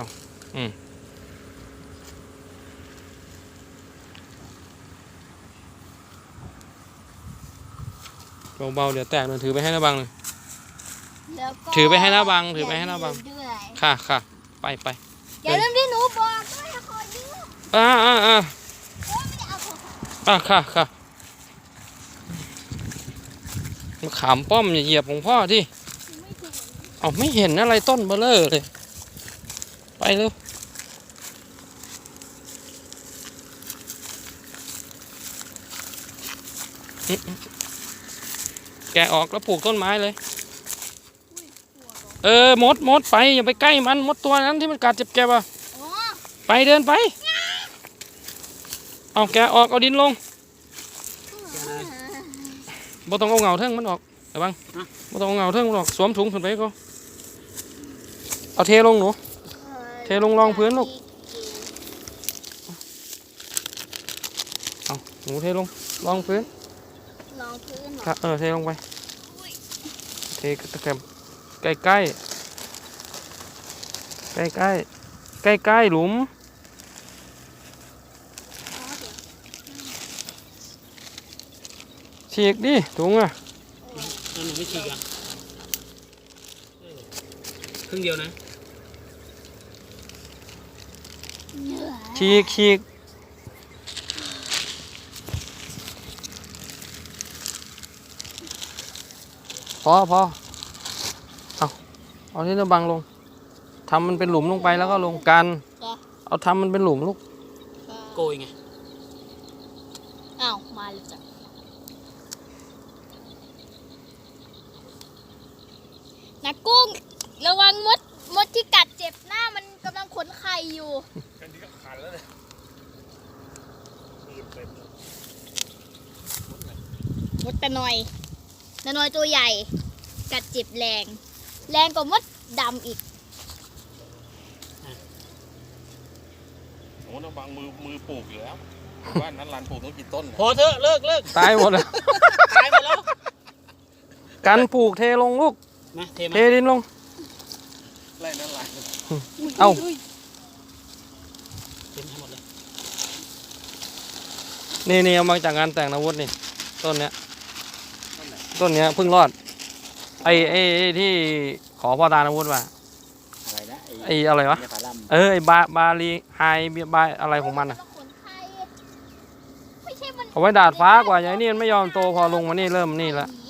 เอาอืมเบาๆเดี๋ยวแตกเลยถือไปให้นะบังเลยแล้วก็ถือไปให้หน้าบัง ถือไปให้หน้าบังอย่ลืมด้วยค่ะค่ะไปไปอย่าลืมที่หนูบอกด้วยขอยืมอ่าอ่าอ่าโอ้ยไม่ได้เอาของอ่าค่ะค่ะมะขามป้อมอย่าเหยียบของพ่อที่ไม่ถึงเอาไม่เห็นอะไรต้นเบลเลอร์เลยไป เร็วอืมแกะออกแล้วปลูกต้นไม้เลย เออมดมดไปอย่าไปใกล้มันมดตัวนั้นที่มันกัดเจ็บแกบอะอ๋อไปเดินไป เอาแกะออกเอาดินลงบ่ต้องเอาเหงาเทิงมันออกเดี๋ยวบังบ่ต้องเอาเหงาเทิงมันออกสวมถุงขึ้นไปก็เอาเทลงหนูเท ลงรองพื้นลูก เอาหนูเทลงรองพื้นรองพื้นเหรอครับเออเทลงไปเทตะแกรมใกล้ใกล้ใกล้ใกล้ใกล้ใกล้ๆหลุมอ๋อเดี๋ยวฉีกดิถุงอะแล้วหนูไม่ฉีกอะครึ่งเดียวนะ เหนื่อย ฉีกฉีกพอพอเอาเอาที่ระบังลงทำมันเป็นหลุมลงไปแล้วก็ลงกัน เอาทำมันเป็นหลุมลูก โกยไงอ้าวมาเลยจ้ะนักกุ้ง ระวังมด มดที่กัดเจ็บหน้ามันกำลังขนไข่อยู่ ม ดตะนอยตะนอยตัวใหญ่ กัดเจ็บแรง แรงกว่ามดดำอีกโอ้นะบางมือมือปลูกอยู่แล้วบ้านนั้นลานปลูกต้องกี่ต้นพอเถอะเลิกเลิกตายหมดเลยตายหมดแล้วกันปลูกเทลงลูกมาเทมาเทดินลงไร่นั้นลานเอ้าเทให้หมดเลยนี่นี่เอามาจากงานแต่งนาวุธนี่ต้นเนี้ย ต้นเนี้ยเพิ่งรอด ไอ้ไอ้ไอ้ที่ขอพ่อตานาวุธว่าอะไรนะไอ้อะไรวะยาผาลเออไอ้บาบาลีไฮบาอะไรของมันอะ ขนไข่ไม่ใช่มันเอาไว้ดาดฟ้ากว่าอย่างนี้มันไม่ยอมโตพอลงมานี่เริ่มนี่ละอื